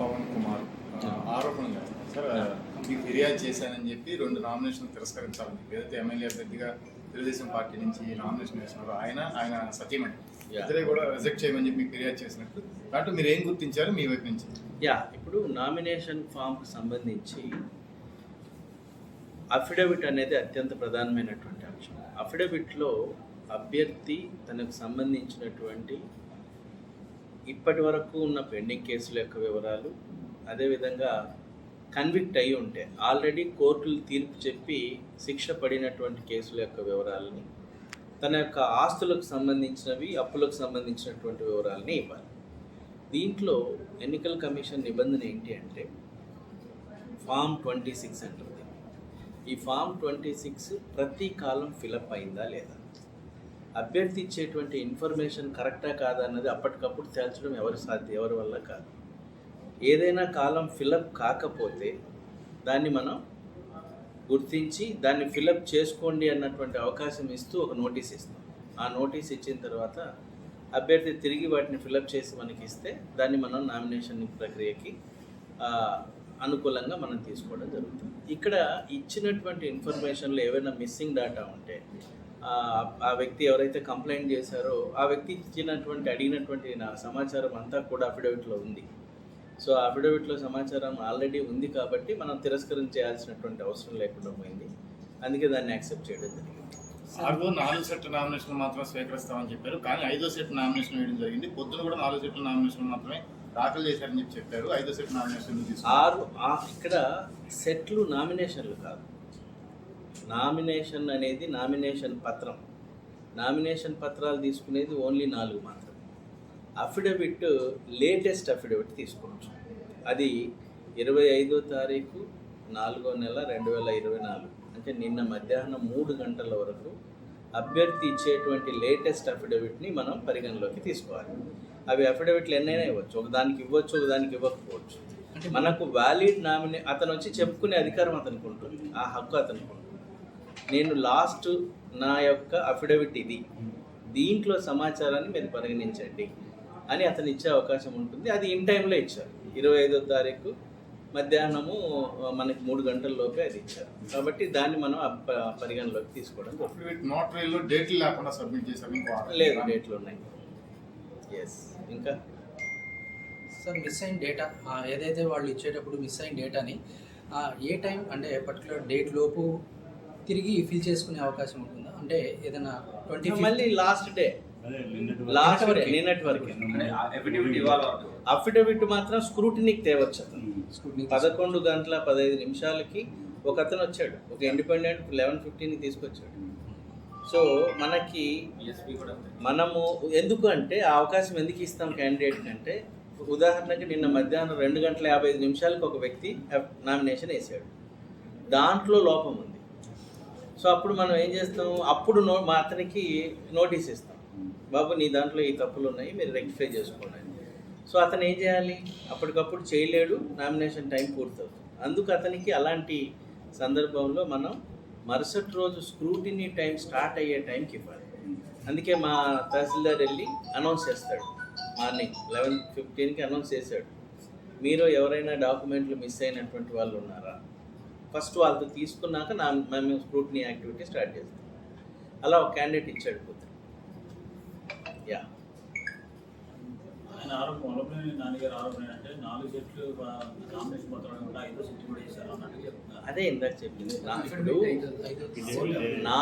పవన్ కుమార్ ఆరోపణ చేస్తారు సార్ మీకు ఫిర్యాదు చేశానని చెప్పి రెండు నామినేషన్ తిరస్కరించాలని చెప్పి ఏదైతే ఎమ్మెల్యే అభ్యర్థిగా తెలుగుదేశం పార్టీ నుంచి నామినేషన్ వేసినారో ఆయన ఆయన సతీమణి. ఇద్దరే కూడా రిజెక్ట్ చేయమని చెప్పి మీకు ఫిర్యాదు చేసినట్టు. దాంట్లో మీరు ఏం గుర్తించారు మీ వైపు నుంచి? యా ఇప్పుడు నామినేషన్ ఫామ్కి సంబంధించి అఫిడవిట్ అనేది అత్యంత ప్రధానమైనటువంటి అంశం. అఫిడవిట్లో అభ్యర్థి తనకు సంబంధించినటువంటి ఇప్పటి వరకు ఉన్న పెండింగ్ కేసుల యొక్క వివరాలు అదేవిధంగా కన్విక్ట్ అయి ఉంటే ఆల్రెడీ కోర్టులు తీర్పు చెప్పి శిక్ష పడినటువంటి కేసుల యొక్క వివరాలని తన యొక్క ఆస్తులకు సంబంధించినవి అప్పులకు సంబంధించినటువంటి వివరాలని ఇవ్వాలి. దీంట్లో ఎన్నికల కమిషన్ నిబంధన ఏంటి అంటే ఫామ్ ట్వంటీ సిక్స్ అంటుంది. ఈ ఫామ్ ట్వంటీ సిక్స్ ప్రతి కాలం ఫిలప్ అయిందా లేదా? అభ్యర్థి ఇచ్చేటువంటి ఇన్ఫర్మేషన్ కరెక్టా కాదా అన్నది అప్పటికప్పుడు తేల్చడం ఎవరి సాధ్యం ఎవరి వల్ల కాదు. ఏదైనా కాలం ఫిలప్ కాకపోతే దాన్ని మనం గుర్తించి దాన్ని ఫిలప్ చేసుకోండి అన్నటువంటి అవకాశం ఇస్తూ ఒక నోటీస్ ఇస్తాం. ఆ నోటీస్ ఇచ్చిన తర్వాత అభ్యర్థి తిరిగి వాటిని ఫిలప్ చేసి మనకి ఇస్తే దాన్ని మనం నామినేషన్ ప్రక్రియకి అనుకూలంగా మనం తీసుకోవడం జరుగుతుంది. ఇక్కడ ఇచ్చినటువంటి ఇన్ఫర్మేషన్లో ఏవైనా మిస్సింగ్ డేటా ఉంటే ఆ, వ్యక్తి ఎవరైతే కంప్లైంట్ చేశారో ఆ వ్యక్తి ఇచ్చినటువంటి అడిగినటువంటి నా సమాచారం అంతా కూడా అఫిడవిట్లో ఉంది. సో ఆ అఫిడవిట్లో సమాచారం ఆల్రెడీ ఉంది కాబట్టి మనం తిరస్కరించాల్సినటువంటి అవసరం లేకుండా పోయింది. అందుకే దాన్ని యాక్సెప్ట్ చేయడం జరిగింది. ఆరుగో నాలుగు సెట్ నామినేషన్ మాత్రం స్వీకరిస్తామని చెప్పారు. కానీ ఐదో సెట్ నామినేషన్ వేయడం జరిగింది. పొద్దున కూడా నాలుగు సెట్ల నామినేషన్ మాత్రమే దాఖలు చేశారని చెప్పి చెప్పారు. ఐదో సెట్ నామినేషన్ ఆరు ఆ- ఇక్కడ సెట్లు నామినేషన్లు కాదు. నామినేషన్ అనేది నామినేషన్ పత్రం. నామినేషన్ పత్రాలు తీసుకునేది ఓన్లీ నాలుగు మాత్రం అఫిడవిట్ లేటెస్ట్ అఫిడవిట్ తీసుకోవచ్చు. అది ఇరవై ఐదో తారీఖు నాలుగో నెల రెండు వేల ఇరవై నాలుగు. అంటే నిన్న మధ్యాహ్నం మూడు గంటల వరకు అభ్యర్థి ఇచ్చేటువంటి లేటెస్ట్ అఫిడవిట్ని మనం పరిగణలోకి తీసుకోవాలి. అవి అఫిడవిట్లు ఎన్నైనా ఇవ్వచ్చు. ఒక దానికి ఇవ్వచ్చు ఒక దానికి ఇవ్వకపోవచ్చు. మనకు వ్యాలిడ్ నామినే అతను వచ్చి చెప్పుకునే అధికారం అతనికి ఉంటుంది. ఆ హక్కు అతనికి ఉంటుంది. నేను లాస్ట్ నా యొక్క అఫిడవిట్ ఇది. దీంట్లో సమాచారాన్ని మీరు పరిగణించండి అని అతను ఇచ్చే అవకాశం ఉంటుంది. అది ఇన్ టైంలో ఇచ్చారు. ఇరవై ఐదో తారీఖు మధ్యాహ్నము మనకి మూడు గంటల లోపే అది ఇచ్చారు. కాబట్టి దాన్ని మనం పరిగణలోకి తీసుకోవడం డేట్లు లేకుండా సబ్మిట్ చేశారు. లేదు డేట్లు ఉన్నాయి. ఎస్ ఇంకా? సార్ మిస్ అయిన డేటా ఆ, ఏదైతే వాళ్ళు ఇచ్చేటప్పుడు మిస్ అయిన డేటాని ఆ, ఏ టైం అంటే పర్టికులర్ డేట్ లోపు తిరిగి ఫిల్ చేసుకునే అవకాశం ఉంటుందా? అంటే ఏదైనా ట్వంటీ మళ్ళీ లాస్ట్ డే లాస్ట్ డే నిన్నటి వరకు. అఫిడవిట్ మాత్రం స్క్రూటినీకి తేవచ్చు అతను పదకొండు గంటల పదహైదు నిమిషాలకి ఒక అతను వచ్చాడు. ఒక ఇండిపెండెంట్ లెవెన్ ఫిఫ్టీన్కి తీసుకొచ్చాడు. సో మనకి మనము ఎందుకు అంటే ఆ అవకాశం ఎందుకు ఇస్తాం క్యాండిడేట్ అంటే ఉదాహరణకి నిన్న మధ్యాహ్నం రెండు గంటల యాభై ఐదు నిమిషాలకు ఒక వ్యక్తి నామినేషన్ వేసాడు. దాంట్లో లోపం ఉంది. సో అప్పుడు మనం ఏం చేస్తాం? అప్పుడు నో మా అతనికి నోటీస్ ఇస్తాం. బాబు నీ దాంట్లో ఈ తప్పులు ఉన్నాయి మీరు రెక్టిఫై చేసుకోండి సో అతను ఏం చేయాలి? అప్పటికప్పుడు చేయలేడు నామినేషన్ టైం పూర్తవుతుంది. అందుకు అతనికి అలాంటి సందర్భంలో మనం మరుసటి రోజు స్క్రూటినీ టైం స్టార్ట్ అయ్యే టైంకి ఇవ్వాలి. అందుకే మా తహసీల్దార్ వెళ్ళి అనౌన్స్ చేస్తాడు. మార్నింగ్ లెవెన్ ఫిఫ్టీన్కి అనౌన్స్ చేశాడు. మీరు ఎవరైనా డాక్యుమెంట్లు మిస్ అయినటువంటి వాళ్ళు ఉన్నారా? ఫస్ట్ వాళ్ళతో తీసుకున్నాక నా మేము స్క్రూటినీ యాక్టివిటీ స్టార్ట్ చేస్తాం. అలా ఒక క్యాండిడేట్ ఇచ్చాడు పొద్దున యా ఆయన ఆరోపణ వల్లభనేని నాన్నగారు ఆరోపణ అంటే నాలుగు సెట్లు నామినేషన్ పత్రాలు కూడా ఐదో కూడా చేశారు అన్నట్టు అదే ఇందాక చెప్పింది. నా